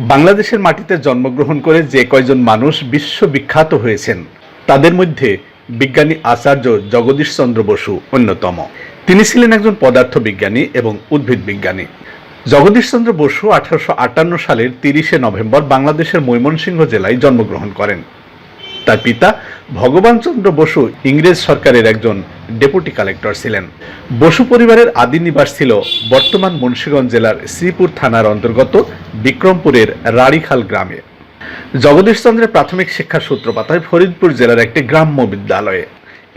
বাংলাদেশের মাটিতে জন্মগ্রহণ করে যে কয়জন মানুষ বিশ্ববিখ্যাত হয়েছেন, তাদের মধ্যে বিজ্ঞানী আচার্য জগদীশ চন্দ্র বসু অন্যতম। তিনি ছিলেন একজন পদার্থ বিজ্ঞানী এবং উদ্ভিদ বিজ্ঞানী। জগদীশচন্দ্র বসু আঠারোশো আটান্ন সালের তিরিশে নভেম্বর বাংলাদেশের ময়মনসিংহ জেলায় জন্মগ্রহণ করেন। তার পিতা ভগবান চন্দ্র বসু ইংরেজ সরকারের একজন ডেপুটি কালেক্টর ছিলেন। বসু পরিবারের আদি নিবাস ছিল বর্তমান মুন্সিগঞ্জ জেলার শ্রীপুর থানার অন্তর্গত বিক্রমপুরের রাড়িখাল গ্রামে। জগদীশ চন্দ্রের প্রাথমিক শিক্ষার সূত্রপাত হয় ফরিদপুর জেলার একটি গ্রাম্য বিদ্যালয়ে।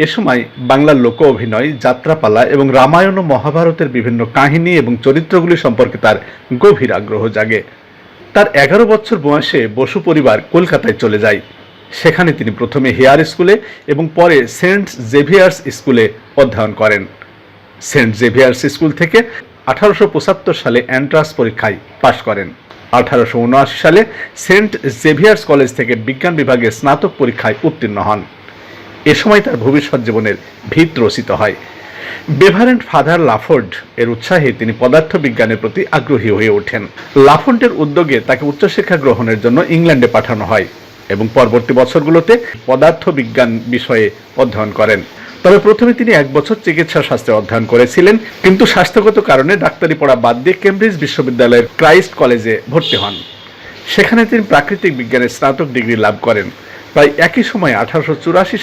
এ সময় বাংলার লোক অভিনয়, যাত্রাপালা এবং রামায়ণ ও মহাভারতের বিভিন্ন কাহিনী এবং চরিত্রগুলি সম্পর্কে তার গভীর আগ্রহ জাগে। তার এগারো বছর বয়সে বসু পরিবার কলকাতায় চলে যায়। সেখানে তিনি প্রথমে হেয়ার স্কুলে এবং পরে সেন্ট জেভিয়ার্স স্কুলে অধ্যয়ন করেন। সেন্ট জেভিয়ার্স স্কুল থেকে আঠারোশো সালে এন্ট্রান্স পরীক্ষায় পাশ করেন। আঠারোশো সালে সেন্ট জেভিয়ার্স কলেজ থেকে বিজ্ঞান বিভাগে স্নাতক পরীক্ষায় উত্তীর্ণ হন। এ সময় তার ভবিষ্যৎ জীবনের ভিত রচিত হয়। বেভারেন্ট ফাদার লাফোর্ড এর উৎসাহে তিনি পদার্থ বিজ্ঞানের প্রতি আগ্রহী হয়ে ওঠেন। লাফোর্ডের উদ্যোগে তাকে উচ্চশিক্ষা গ্রহণের জন্য ইংল্যান্ডে পাঠানো হয়। এবং পরবর্তী বছরগুলোতে পদার্থ বিজ্ঞান বিষয়ে অধ্যয়ন করেন। তবে প্রথমে তিনি এক বছর চিকিৎসা শাস্ত্রে অধ্যয়ন করেছিলেন, কিন্তু স্বাস্থ্যগত কারণে ডাক্তারি পড়া বাদ দিয়ে কেমব্রিজ বিশ্ববিদ্যালয়ের ক্রাইস্ট কলেজে ভর্তি হন। সেখানে তিনি প্রাকৃতিক বিজ্ঞানে স্নাতক ডিগ্রি লাভ করেন। প্রায় একই সময় আঠারোশো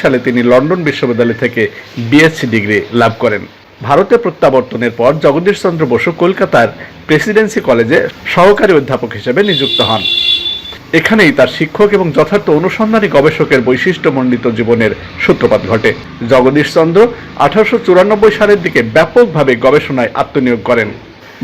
সালে তিনি লন্ডন বিশ্ববিদ্যালয় থেকে বিএসসি ডিগ্রি লাভ করেন। ভারতে প্রত্যাবর্তনের পর জগদীশ চন্দ্র বসু কলকাতার প্রেসিডেন্সি কলেজে সহকারী অধ্যাপক হিসেবে নিযুক্ত হন। এখানেই তার শিক্ষক এবং যথার্থ অনুসন্ধানী গবেষকের বৈশিষ্ট্যমণ্ডিত জীবনের সূত্রপাত ঘটে। জগদীশ চন্দ্র আঠারোশো চুরানব্বই সালের দিকে ব্যাপকভাবে গবেষণায় আত্মনিয়োগ করেন।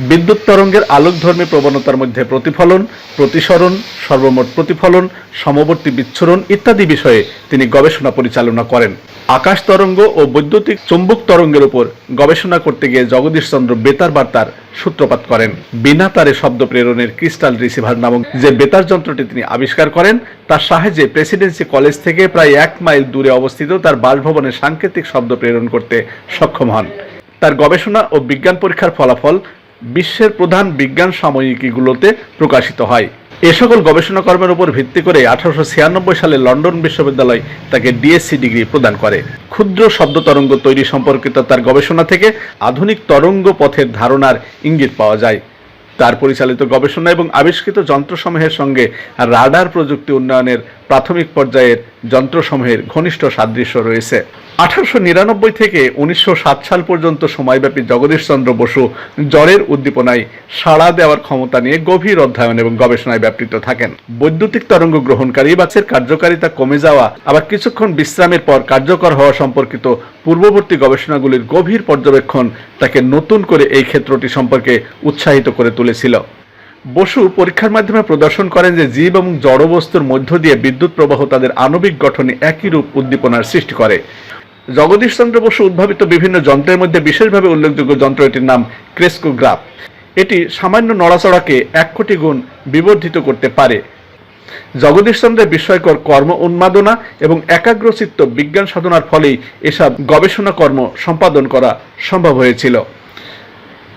বিদ্যুৎ তরঙ্গের আলোকধর্মী প্রবণতার মধ্যে প্রতিফলন, প্রতিসরণ, সর্বমোট প্রতিফলন, সমবর্তী বিচ্ছুরণ ইত্যাদি বিষয়ে তিনি গবেষণা পরিচালনা করেন। আকাশ তরঙ্গ ও বৈদ্যুতিক চুম্বক তরঙ্গের উপর গবেষণা করতে গিয়ে জগদীশ চন্দ্র বেতার বার্তার সূত্রপাত করেন। বিনা তারে শব্দ প্রেরণের ক্রিস্টাল রিসিভার নামক যে বেতার যন্ত্রটি তিনি আবিষ্কার করেন, তার সাহায্যে প্রেসিডেন্সি কলেজ থেকে প্রায় এক মাইল দূরে অবস্থিত তার বাসভবনে সাংকেতিক শব্দ প্রেরণ করতে সক্ষম হন। তার গবেষণা ও বিজ্ঞান পরীক্ষার ফলাফল বিশ্বের প্রধান বিজ্ঞান সাময়িকীগুলোতে প্রকাশিত হয়। এ সকল গবেষণা কর্মের উপর ভিত্তি করে আঠারোশো ছিয়ানব্বই সালে লন্ডন বিশ্ববিদ্যালয় তাকে ডিএসসি ডিগ্রি প্রদান করে। ক্ষুদ্র শব্দ তরঙ্গ তৈরি সম্পর্কিত তার গবেষণা থেকে আধুনিক তরঙ্গ পথের ধারণার ইঙ্গিত পাওয়া যায়। তার পরিচালিত গবেষণা এবং আবিষ্কৃত যন্ত্রসমূহের সঙ্গে রাডার প্রযুক্তি উন্নয়নের প্রাথমিক পর্যায়ের যন্ত্রসমূহের ঘনিষ্ঠ সাদৃশ্য রয়েছে। আঠারোশো নিরানব্বই থেকে উনিশশো সাত সাল পর্যন্ত সময়ব্যাপী জগদীশ চন্দ্র বসু জ্বরের উদ্দীপনায় সাড়া দেওয়ার ক্ষমতা নিয়ে গভীর অধ্যয়ন এবং গবেষণায় ব্যাপৃত থাকেন। বৈদ্যুতিক তরঙ্গ গ্রহণকারী বাসের কার্যকারিতা কমে যাওয়া, আবার কিছুক্ষণ বিশ্রামের পর কার্যকর হওয়া সম্পর্কিত পূর্ববর্তী গবেষণাগুলির গভীর পর্যবেক্ষণ তাকে নতুন করে এই ক্ষেত্রটি সম্পর্কে উৎসাহিত করে তুলেছিল। বসু পরীক্ষার মাধ্যমে প্রদর্শন করেন যে জীব এবং জড় বস্তুর মধ্য দিয়ে বিদ্যুৎ প্রবাহ তাদের আণবিক গঠনে একই রূপ উদ্দীপনার সৃষ্টি করে। জগদীশ চন্দ্র বসু উদ্ভাবিত বিভিন্ন যন্ত্রের মধ্যে বিশেষভাবে উল্লেখযোগ্য যন্ত্র এটির নাম ক্রেস্কোগ্রাফ। এটি সামান্য নড়াচড়াকে এক কোটি গুণ বিবর্ধিত করতে পারে। জগদীশ চন্দ্রের বিস্ময়কর কর্ম উন্মাদনা এবং একাগ্রচিত্ত বিজ্ঞান সাধনার ফলেই এসব গবেষণা কর্ম সম্পাদন করা সম্ভব হয়েছিল।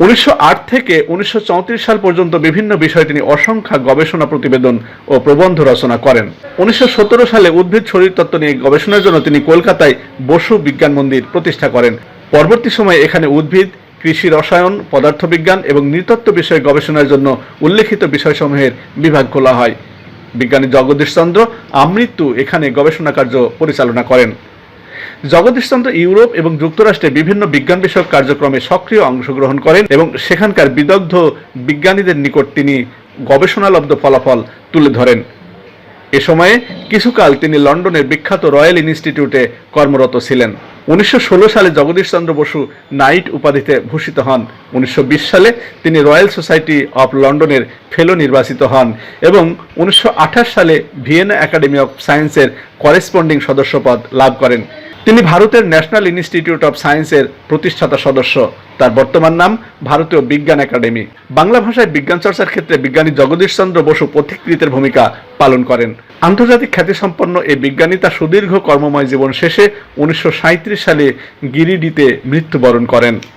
উনিশশো আট থেকে উনিশশো চৌত্রিশ সাল পর্যন্ত বিভিন্ন বিষয়ে তিনি অসংখ্য গবেষণা প্রতিবেদন ও প্রবন্ধ রচনা করেন। উনিশশো সতেরো সালে উদ্ভিদ শরীরতত্ত্ব নিয়ে গবেষণার জন্য তিনি কলকাতায় বসু বিজ্ঞান মন্দির প্রতিষ্ঠা করেন। পরবর্তী সময়ে এখানে উদ্ভিদ, কৃষি রসায়ন, পদার্থবিজ্ঞান এবং নৃতত্ত্ব বিষয়ে গবেষণার জন্য উল্লেখিত বিষয়সমূহের বিভাগ খোলা হয়। বিজ্ঞানী জগদীশ চন্দ্র আমৃত্যু এখানে গবেষণা কার্য পরিচালনা করেন। জগদীশচন্দ্র ইউরোপ এবং যুক্তরাষ্ট্রে বিভিন্ন বিজ্ঞান বিষয়ক কার্যক্রমে সক্রিয় অংশগ্রহণ করেন এবং সেখানকার বিদগ্ধ বিজ্ঞানীদের নিকট তিনি গবেষণালব্ধ ফলাফল তুলে ধরেন। এ সময়ে কিছুকাল তিনি লন্ডনের বিখ্যাত রয়্যাল ইনস্টিটিউটে কর্মরত ছিলেন। উনিশশো সালে জগদীশচন্দ্র বসু নাইট উপাধিতে ভূষিত হন। উনিশশো বিশ সালে তিনি রয়্যাল সোসাইটি অফ লন্ডনের ফেলো নির্বাচিত হন এবং উনিশশো আঠাশ সালে ভিয়েনা একাডেমি অফ সায়েন্সের করেসপন্ডিং সদস্যপদ লাভ করেন। তিনি ভারতের ন্যাশনাল ইনস্টিটিউট অফ সায়েন্সের প্রতিষ্ঠাতা সদস্য। তার বর্তমান নাম ভারতীয় বিজ্ঞান একাডেমি। বাংলা ভাষায় বিজ্ঞান চর্চার ক্ষেত্রে বিজ্ঞানী জগদীশ চন্দ্র বসু পথিকৃতের ভূমিকা পালন করেন। আন্তর্জাতিক খ্যাতিসম্পন্ন এই বিজ্ঞানী তার সুদীর্ঘ কর্মময় জীবন শেষে উনিশশো সাঁইত্রিশ সালে গিরিডিতে মৃত্যুবরণ করেন।